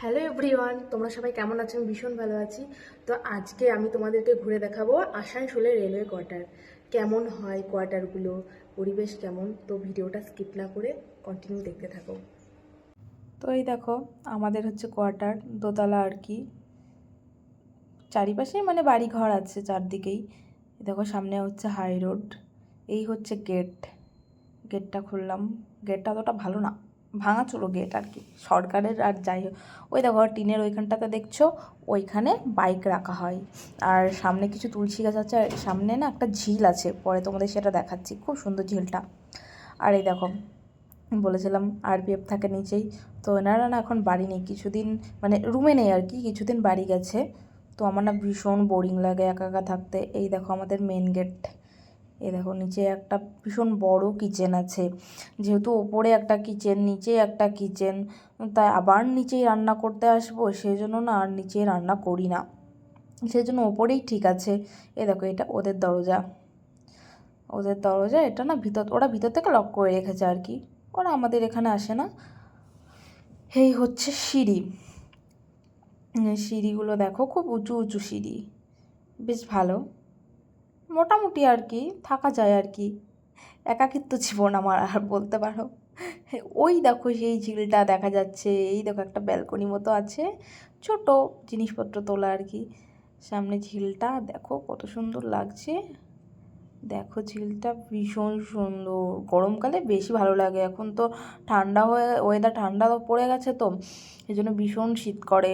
Hello everyone, তোমরা সবাই কেমন আছো? আমি ভীষণ ভালো আছি। তো আজকে আমি তোমাদেরকে ঘুরে দেখাবো আসানসোলের রেলওয়ে কোয়ার্টার। কেমন হয় কোয়ার্টারগুলো? পরিবেশ কেমন? তো ভিডিওটা স্কিপ না করে কন্টিনিউ দেখতে থাকো। তো এই দেখো, আমাদের হচ্ছে কোয়ার্টার, দোতলা আর কি। চারিপাশেই মানে বাড়ি ঘর আছে চারদিকেই। দেখো, সামনে হচ্ছে হাই রোড এই হচ্ছে গেট গেটটা খুললাম। গেটটা অতটা ভালো না। ভাঙা চলো গেট আর কি। সরকারের আর যাই ওই দেখো টিনের ওইখানটাতে দেখছ, ওইখানে বাইক রাখা হয়। আর সামনে কিছু তুলসী গাছ আছে, আর সামনে না একটা ঝিল আছে। পরে তোমাদের সেটা দেখাচ্ছি। খুব সুন্দর ঝিলটা। আর এই দেখো, বলেছিলাম আরপিএফ থাকে নিচেই। তো এনারা না এখন বাড়ি নেই। কিছুদিন মানে রুমে নেই আর কি, কিছুদিন বাড়ি গেছে। তো আমার না ভীষণ বোরিং লাগে একা একা থাকতে। এই দেখো আমাদের মেন গেট এই দেখো, নিচে একটা ভীষণ বড় কিচেন আছে। যেহেতু ওপরে একটা কিচেন নিচে একটা কিচেন তাই আবার নিচেই রান্না করতে আসব সেই জন্য না আর নিচে রান্না করি না। সেই জন্য ওপরেই ঠিক আছে। এ দেখো, এটা ওদের দরজা। ওদের দরজা, এটা না ভিতর, ওরা ভিতর থেকে লক করে রেখেছে আর কি। ওরা আমাদের এখানে আসে না। এই হচ্ছে সিঁড়ি। সিঁড়িগুলো দেখো, খুব উঁচু উঁচু সিঁড়ি। বেশ ভালো। মোটামুটি আর কি, থাকা যায় আর কি। একাকিত্ব জীবন আমার আর বলতে পারো। ওই দেখো সেই ঝিলটা দেখা যাচ্ছে, এই দেখো একটা ব্যালকনি মতো আছে, ছোট জিনিসপত্র তোলা আর কি। সামনে ঝিলটা, দেখো কত সুন্দর লাগছে। দেখো ঝিলটা ভীষণ সুন্দর। গরমকালে বেশি ভালো লাগে, এখন তো ঠান্ডা হয়ে ওয়েদার ঠান্ডা পড়ে গেছে তো এই জন্য ভীষণ শীত করে।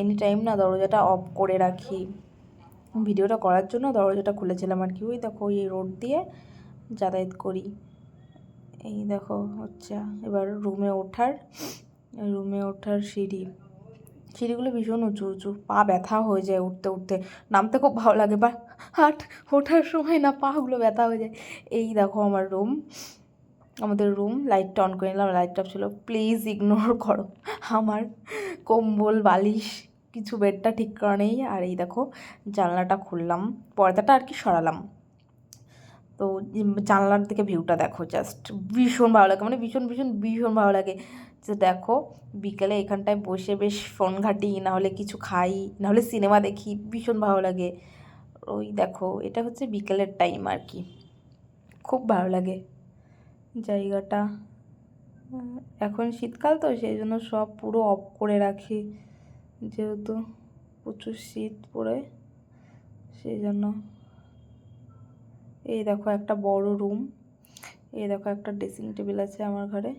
এনি টাইম না দরজাটা অফ করে রাখি। ভিডিওটা করার জন্য দরজাটা খুলেছিলাম আর কি। ওই দেখো, ওই রোড দিয়ে যাতায়াত করি। এই দেখো হচ্ছে, এবার রুমে ওঠার রুমে ওঠার সিঁড়ি। সিঁড়িগুলো ভীষণ উঁচু উঁচু, পা ব্যথা হয়ে যায় উঠতে উঠতে। নামতে খুব ভালো লাগে, বা হাট, ওঠার সময় না পাগুলো ব্যথা হয়ে যায়। এই দেখো আমার রুম, আমাদের রুম, লাইটটা অন করে নিলাম লাইটটা ছিল। প্লিজ ইগনোর করো। আমার কম্বল, বালিশ কিছু বেডটা ঠিক করা নেই আর এই দেখো জানলাটা খুললাম, পর্দাটা আর কি সরালাম। তো জানলার থেকে ভিউটা দেখো জাস্ট ভীষণ ভালো লাগে মানে ভীষণ ভীষণ ভীষণ ভালো লাগে। যে দেখো বিকেলে এখানটায় বসে বেশ ফোন ঘাঁটি, না হলে কিছু খাই, না হলে সিনেমা দেখি, ভীষণ ভালো লাগে। ওই দেখো এটা হচ্ছে বিকেলের টাইম আর কি। খুব ভালো লাগে জায়গাটা। এখন শীতকাল তো, সেই জন্য সব পুরো অফ করে রাখি। যেহেতু প্রচুর শীত পড়ে, সেই জন্য এই দেখো একটা বড় রুম এই দেখো একটা ড্রেসিং টেবিল আছে আমার ঘরে,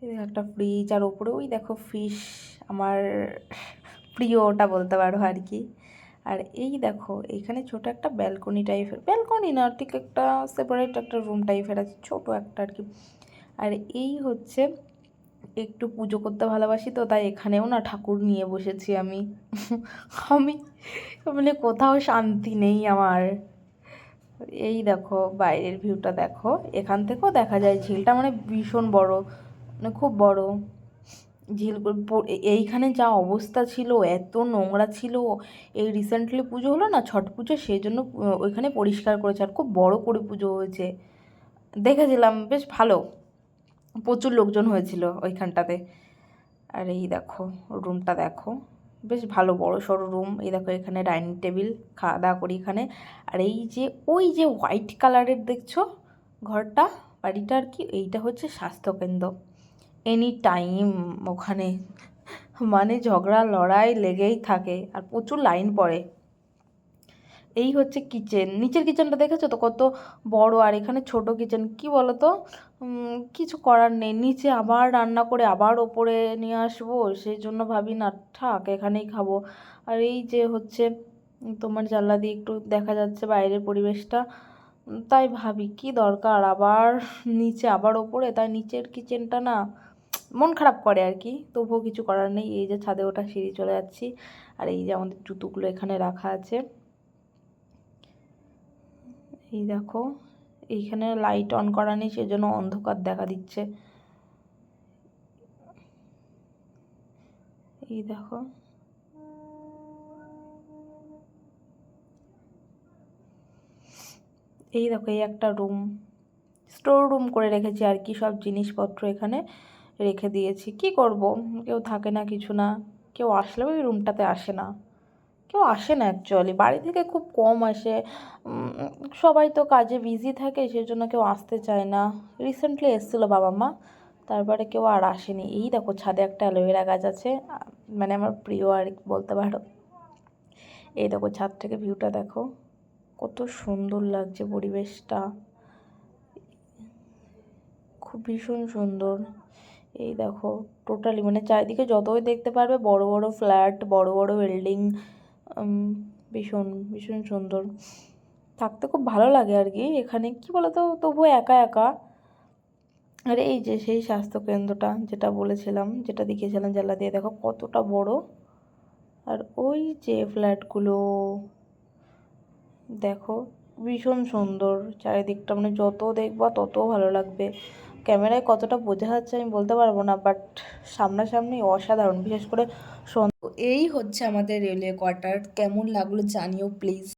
এই দেখো একটা ফ্রিজ আর ওপরে, ওই দেখো ফিশ আমার প্রিয় ওটা বলতে পারো আর কি। আর এই দেখো এখানে ছোট একটা ব্যালকনি টাইপের ব্যালকনি না, ঠিক একটা সেপারেট একটা রুম টাইপের আছে, ছোট একটা আর কি। আর এই হচ্ছে একটু পুজো করতে ভালোবাসি তো, তাই এখানেও না ঠাকুর নিয়ে বসেছি আমি। আমি মানে কোথাও শান্তি নেই আমার। এই দেখো, বাইরের ভিউটা দেখো। এখান থেকেও দেখা যায় ঝিলটা মানে ভীষণ বড় মানে খুব বড়। ঝিল এইখানে যা অবস্থা ছিল, এত নোংরা ছিল। এই রিসেন্টলি পুজো হলো না, ছট পুজো, সেই জন্য ওইখানে পরিষ্কার করেছে। আর খুব বড় করে পুজো হয়েছে। দেখেছিলাম, বেশ ভালো। প্রচুর লোকজন হয়েছিল ওইখানটাতে। আর এই দেখো রুমটা দেখো। বেশ ভালো বড় সড়ো রুম এই দেখো এখানে ডাইনিং টেবিল খাওয়া দাওয়া করি এখানে। আর এই যে, ওই যে হোয়াইট কালারের দেখছ ঘরটা, বাড়িটা আর কি, এইটা হচ্ছে স্বাস্থ্যকেন্দ্র। এনি টাইম ওখানে। মানে ঝগড়া, লড়াই লেগেই থাকে আর প্রচুর লাইন পড়ে। এই হচ্ছে কিচেন নিচের কিচেনটা দেখেছ তো কত বড় আর এখানে ছোট কিচেন কি বলো তো কিছু করার নেই। নিচে আবার রান্না করে আবার ওপরে নিয়ে আসব, সেই জন্য ভাবি, না, থাক, এখানেই খাব। আর এই যে হচ্ছে, তোমার জানলা দিয়ে একটু দেখা যাচ্ছে বাইরের পরিবেশটা, তাই ভাবি, কি দরকার? আবার নিচে আবার ওপরে, তাই নিচের কিচেনটা না, মন খারাপ করে আর কি। তবুও কিছু করার নেই। এই যে ছাদে ওটা সিঁড়ি চলে যাচ্ছি। আর এই যে আমাদের জুতোগুলো এখানে রাখা আছে। এই দেখো এইখানে লাইট অন করা নেই, সেজন্য অন্ধকার দেখা দিচ্ছে। এই দেখো। এই দেখো, এই একটা রুম স্টোর রুম করে রেখেছি আর কি, সব জিনিসপত্র এখানে রেখে দিয়েছি। কি করব? কেউ থাকে না, কিছু না। কেউ আসলেও ওই রুমটাতে আসে না। কেউ আসে না অ্যাকচুয়ালি বাড়ি থেকে খুব কম আসে। সবাই তো কাজে বিজি থাকে, সেজন্য কেউ আসতে চায় না। রিসেন্টলি এসেছিল বাবা মা, তারপরে কেউ আর আসেনি। এই দেখো, ছাদে একটা অ্যালোভেরা গাছ আছে মানে আমার প্রিয় আর বলতে পারো। এই দেখো, ছাদ থেকে ভিউটা দেখো, কত সুন্দর লাগছে পরিবেশটা। খুব ভীষণ সুন্দর। এই দেখো টোটালি মানে চারিদিকে যতই দেখতে পারবে, বড় বড় ফ্ল্যাট বড় বড় বিল্ডিং ভীষণ ভীষণ সুন্দর। থাকতে খুব ভালো লাগে আর কি এখানে। কি বলতো? তবুও একা একা। আর এই যে সেই স্বাস্থ্য কেন্দ্রটা যেটা বলেছিলাম, যেটা দেখিয়েছিলাম জ্বালা দিয়ে, দেখো কতটা বড়। আর ওই যে ফ্ল্যাটগুলো, দেখো ভীষণ সুন্দর। চারিদিকটা মানে যত দেখবা তত ভালো লাগবে। ক্যামেরায় কতটা বোঝা যাচ্ছে আমি বলতে পারব না, বাট সামনাসামনি অসাধারণ। বিশেষ করে এই হচ্ছে আমাদের রেলওয়ে কোয়ার্টার। কেমন লাগল জানিও প্লিজ।